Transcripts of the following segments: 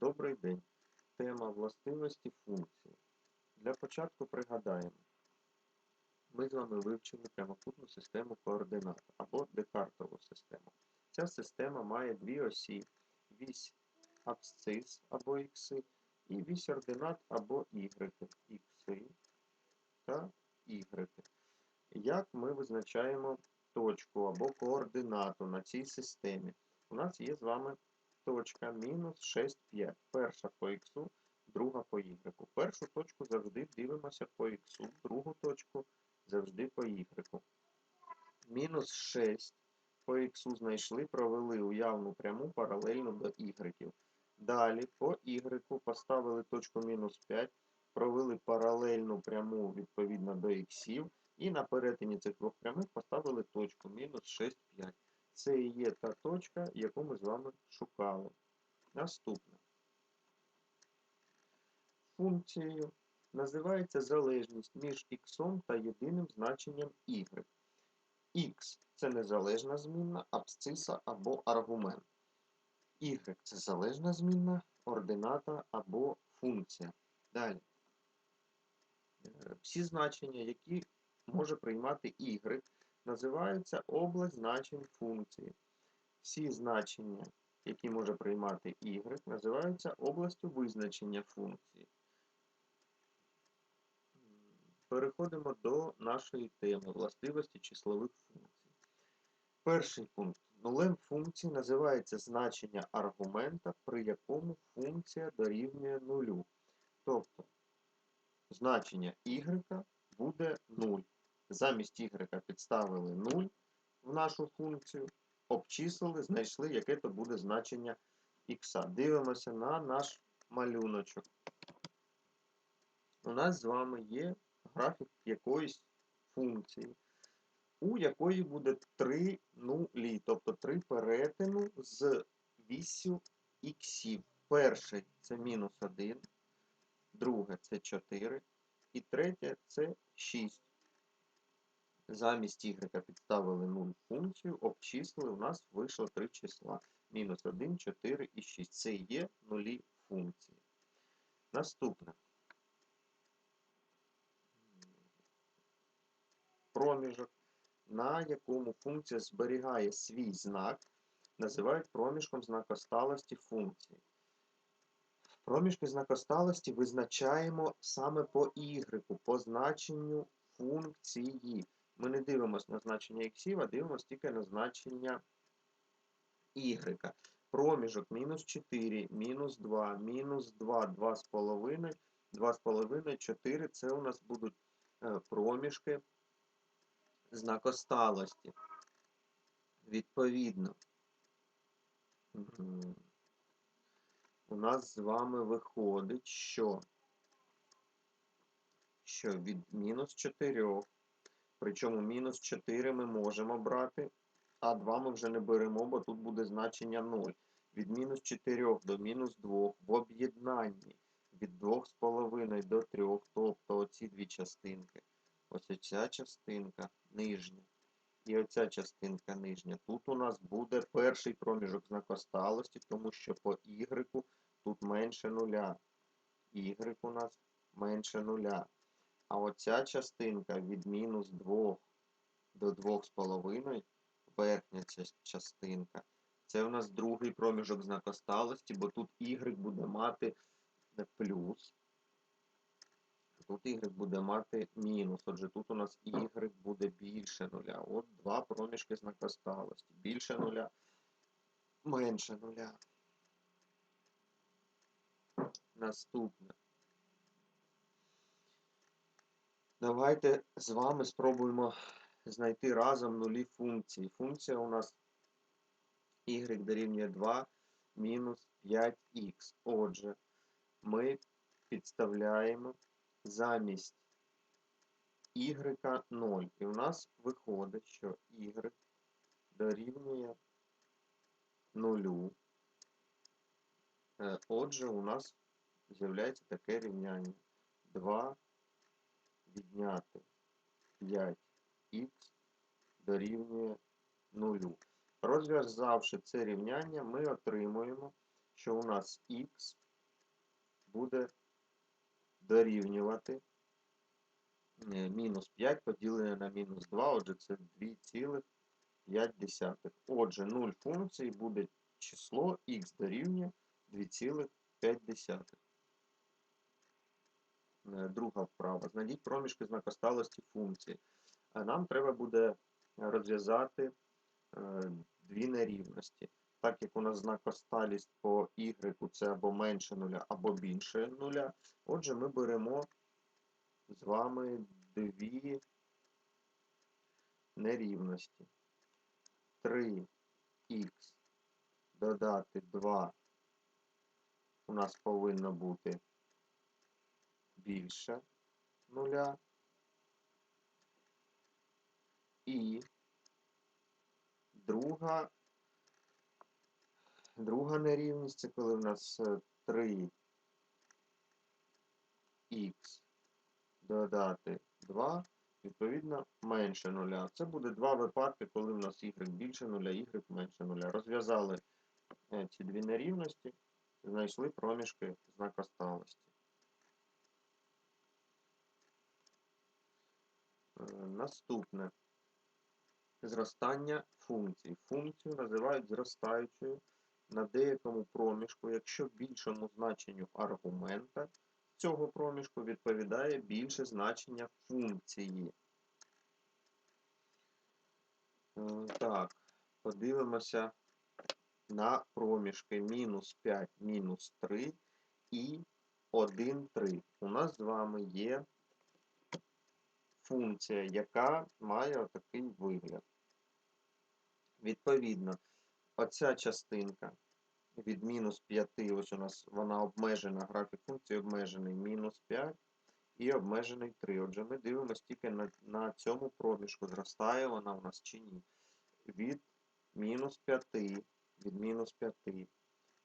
Добрий день. Тема властивості функції. Для початку пригадаємо. Ми з вами вивчили прямокутну систему координат або декартову систему. Ця система має дві осі: вісь абсцис або ікси і вісь ординат або ігреки. Ікси та ігреки. Як ми визначаємо точку або координату на цій системі? У нас є з вами точка мінус 6, 5. Перша по х, друга по y. Першу точку завжди дивимося по х, другу точку завжди по y. Мінус 6 по х знайшли, провели уявну пряму паралельно до y. Далі по y поставили точку мінус 5, провели паралельну пряму відповідно до х, і на перетині цих двох прямих поставили точку мінус 6, 5. Це і є та точка, яку ми з вами шукали. Наступне. Функцією називається залежність між х та єдиним значенням y. Х це незалежна змінна, абсциса або аргумент. Y це залежна змінна, ордината або функція. Далі. Е, всі значення, які може приймати y, називаються область значень функції. Всі значення, які може приймати y, називаються областю визначення функції. Переходимо до нашої теми властивості числових функцій. Перший пункт. Нулем функції називається значення аргумента, при якому функція дорівнює нулю. Тобто значення y буде 0. Замість y підставили 0 в нашу функцію, обчислили, знайшли, яке то буде значення х. Дивимося на наш малюночок. У нас з вами є графік якоїсь функції, у якої буде 3 нулі, тобто 3 перетину з вісю х. Перший це мінус 1, друге це 4, і третє це 6. Замість y підставили 0 функцію, обчислили, у нас вийшло 3 числа. Мінус 1, 4 і 6. Це є нулі функції. Наступне. Проміжок, на якому функція зберігає свій знак, називають проміжком знакосталості функції. Проміжки знакосталості визначаємо саме по y, по значенню функції. Ми не дивимося на значення х, а дивимося тільки на значення y. Проміжок мінус 4, мінус 2, мінус 2, 2,5, 2,5, 4 це у нас будуть е, проміжки знакосталості. Відповідно, у нас з вами виходить, що, що від мінус 4 Причому мінус 4 ми можемо брати, а 2 ми вже не беремо, бо тут буде значення 0. Від мінус 4 до мінус 2 в об'єднанні від 2,5 до 3, тобто оці дві частинки. Ось ця частинка нижня. І оця частинка нижня. Тут у нас буде перший проміжок знакосталості, тому що по y тут менше нуля. Y у нас менше нуля. А оця частинка від мінус 2 до 2,5, верхня частинка, це у нас другий проміжок знакосталості, бо тут y буде мати плюс. Тут y буде мати мінус. Отже, тут у нас y буде більше нуля. От два проміжки знакосталості. Більше нуля, менше нуля. Наступне. Давайте з вами спробуємо знайти разом нулі функції. Функція у нас y дорівнює 2 мінус 5х. Отже, ми підставляємо замість y 0. І у нас виходить, що y дорівнює 0. Е, отже, у нас з'являється таке рівняння 2 відняти 5х дорівнює 0. Розв'язавши це рівняння, ми отримуємо, що у нас х буде дорівнювати е, мінус 5 поділене на мінус 2, отже, це 2,5. Отже, 0 функції буде число х дорівнює 2,5. Е, Друга вправа. Знайдіть проміжки знакосталості функції. Нам треба буде розв'язати е, дві нерівності. Так як у нас знакосталість по y це або менше нуля, або більше нуля. Отже, ми беремо з вами дві нерівності. 3х додати 2 у нас повинно бути більше нуля. І друга, друга нерівність це коли в нас 3х додати 2, відповідно, менше нуля. Це буде два випадки, коли в нас y більше нуля, y менше нуля. Розв'язали е, ці дві нерівності, знайшли проміжки знакосталості. Е, Наступне зростання функцій. Функцію називають зростаючою на деякому проміжку, якщо більшому значенню аргумента цього проміжку відповідає більше значення функції. Е, Так, подивимося на проміжки мінус 5, мінус 3 і 1, 3. У нас з вами є функція, яка має отакий вигляд. Відповідно, оця частинка від мінус 5, ось у нас вона обмежена, графік функції обмежений мінус 5 і обмежений 3. Отже, ми дивимося тільки на, на цьому проміжку, зростає вона у нас чи ні. Від мінус 5, від мінус 5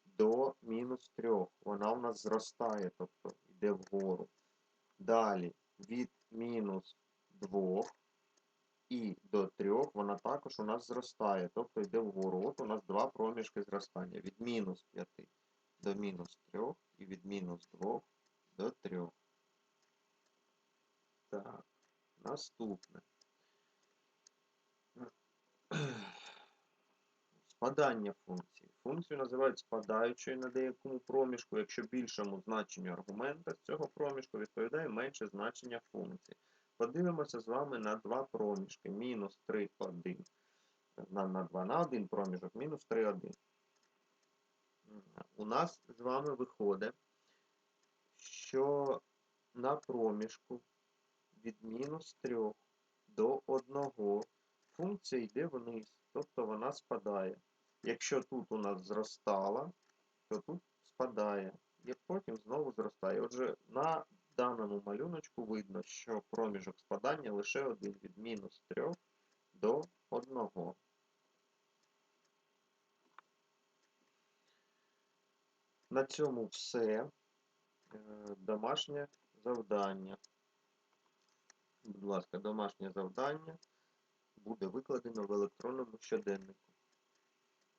до мінус 3 вона у нас зростає, тобто йде вгору. Далі від мінус 2 і до 3 вона також у нас зростає, тобто йде вгору. От у нас два проміжки зростання. Від мінус 5 до мінус 3 і від мінус 2 до 3. Так, наступне. Спадання функції. Функцію називають спадаючою на деякому проміжку, якщо більшому значенню аргумента з цього проміжку відповідає менше значення функції. Подивимося з вами на два проміжки. Мінус 3, 1. На, на 2 на 1 проміжок, мінус 3, 1. У нас з вами виходить, що на проміжку від мінус 3 до 1 функція йде вниз, тобто вона спадає. Якщо тут у нас зростала, то тут спадає. І потім знову зростає. Отже, на даному малюночку видно, що проміжок спадання лише один від мінус 3 до 1. На цьому все. Е, Домашнє завдання. Будь ласка, домашнє завдання буде викладено в електронному щоденнику.